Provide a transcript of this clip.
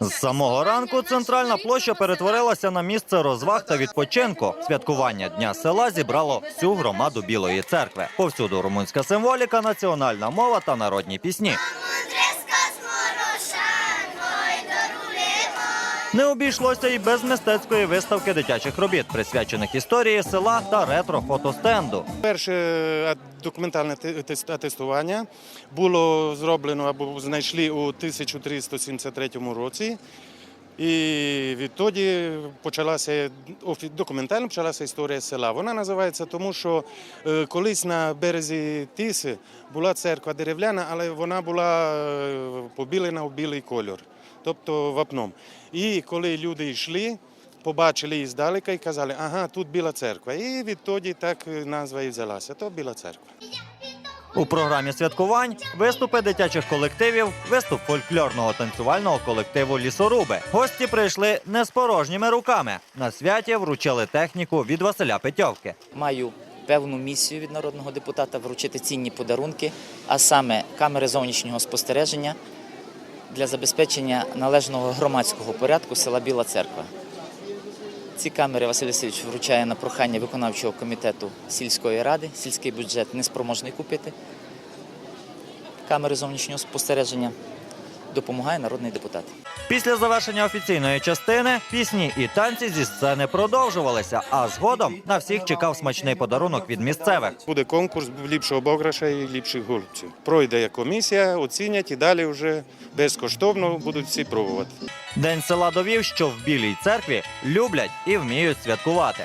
З самого ранку центральна площа перетворилася на місце розваг та відпочинку. Святкування дня села зібрало всю громаду Білої церкви. Повсюду румунська символіка, національна мова та народні пісні. Не обійшлося і без мистецької виставки дитячих робіт, присвячених історії села та ретро-фотостенду. Перше е, документальне те- тес- атестування було зроблено або знайшли у 1373 році. І відтоді почалася документально почалася історія села. Вона називається тому, що е, колись на березі Тиси була церква дерев'яна, але вона була е, побілена у білий кольор, тобто вапном. І коли люди йшли, побачили її здалека і казали, ага, тут біла церква. І відтоді так е, назва і взялася. То біла церква. У програмі святкувань виступи дитячих колективів, виступ фольклорного танцювального колективу Лісоруби. Гості прийшли не з порожніми руками. На святі вручили техніку від Василя Петьовки. маю певну місію від народного депутата вручити цінні подарунки, а саме камери зовнішнього спостереження для забезпечення належного громадського порядку села Біла Церква. Ці камери Василь Васильович вручає на прохання виконавчого комітету сільської ради. Сільський бюджет неспроможний купити. Камери зовнішнього спостереження допомагає народний депутат. Після завершення офіційної частини пісні і танці зі сцени продовжувалися. А згодом на всіх чекав смачний подарунок від місцевих. Буде конкурс ліпшого обограша і ліпших голубців. Пройде комісія, оцінять і далі вже безкоштовно будуть всі пробувати. День села довів, що в білій церкві люблять і вміють святкувати.